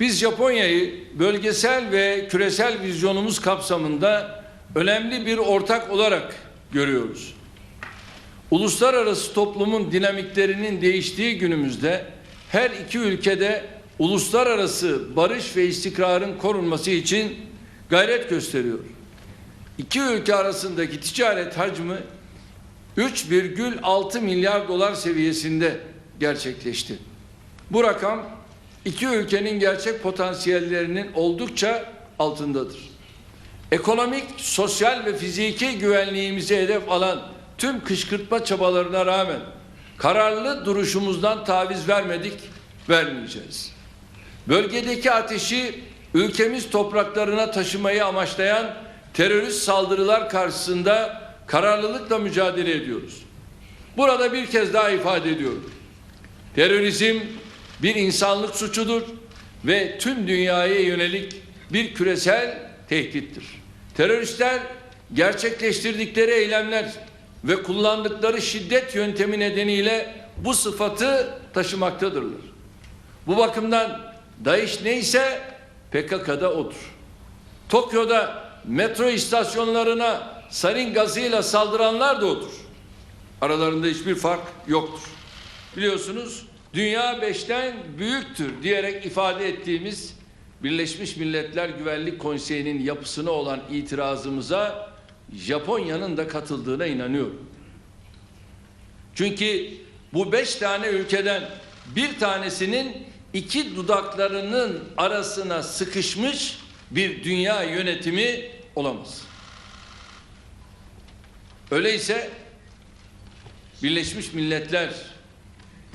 Biz Japonya'yı bölgesel ve küresel vizyonumuz kapsamında önemli bir ortak olarak görüyoruz. Uluslararası toplumun dinamiklerinin değiştiği günümüzde her iki ülkede uluslararası barış ve istikrarın korunması için gayret gösteriyor. İki ülke arasındaki ticaret hacmi 3,6 milyar dolar seviyesinde gerçekleşti. Bu rakam iki ülkenin gerçek potansiyellerinin oldukça altındadır. Ekonomik, sosyal ve fiziki güvenliğimizi hedef alan tüm kışkırtma çabalarına rağmen kararlı duruşumuzdan taviz vermedik, vermeyeceğiz. Bölgedeki ateşi ülkemiz topraklarına taşımayı amaçlayan terörist saldırılar karşısında kararlılıkla mücadele ediyoruz. Burada bir kez daha ifade ediyorum. Terörizm bir insanlık suçudur ve tüm dünyaya yönelik bir küresel tehdittir. Teröristler gerçekleştirdikleri eylemler ve kullandıkları şiddet yöntemi nedeniyle bu sıfatı taşımaktadırlar. Bu bakımdan DAEŞ neyse PKK'da odur. Tokyo'da metro istasyonlarına sarin gazıyla saldıranlar da odur. Aralarında hiçbir fark yoktur. Biliyorsunuz dünya beşten büyüktür diyerek ifade ettiğimiz Birleşmiş Milletler Güvenlik Konseyi'nin yapısına olan itirazımıza Japonya'nın da katıldığına inanıyorum. Çünkü bu beş tane ülkeden bir tanesinin iki dudaklarının arasına sıkışmış bir dünya yönetimi olamaz. Öyleyse Birleşmiş Milletler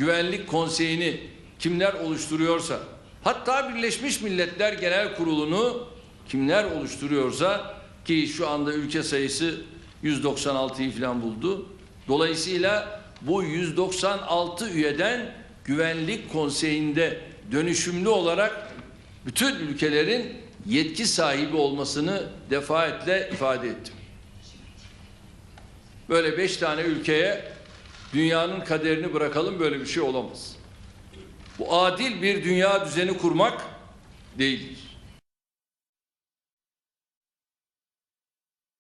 Güvenlik Konseyi'ni kimler oluşturuyorsa hatta Birleşmiş Milletler Genel Kurulu'nu kimler oluşturuyorsa ki şu anda ülke sayısı 196'yı falan buldu. Dolayısıyla bu 196 üyeden Güvenlik Konseyi'nde dönüşümlü olarak bütün ülkelerin yetki sahibi olmasını defaatle ifade ettim. Böyle beş tane ülkeye dünyanın kaderini bırakalım böyle bir şey olamaz. Bu adil bir dünya düzeni kurmak değildir.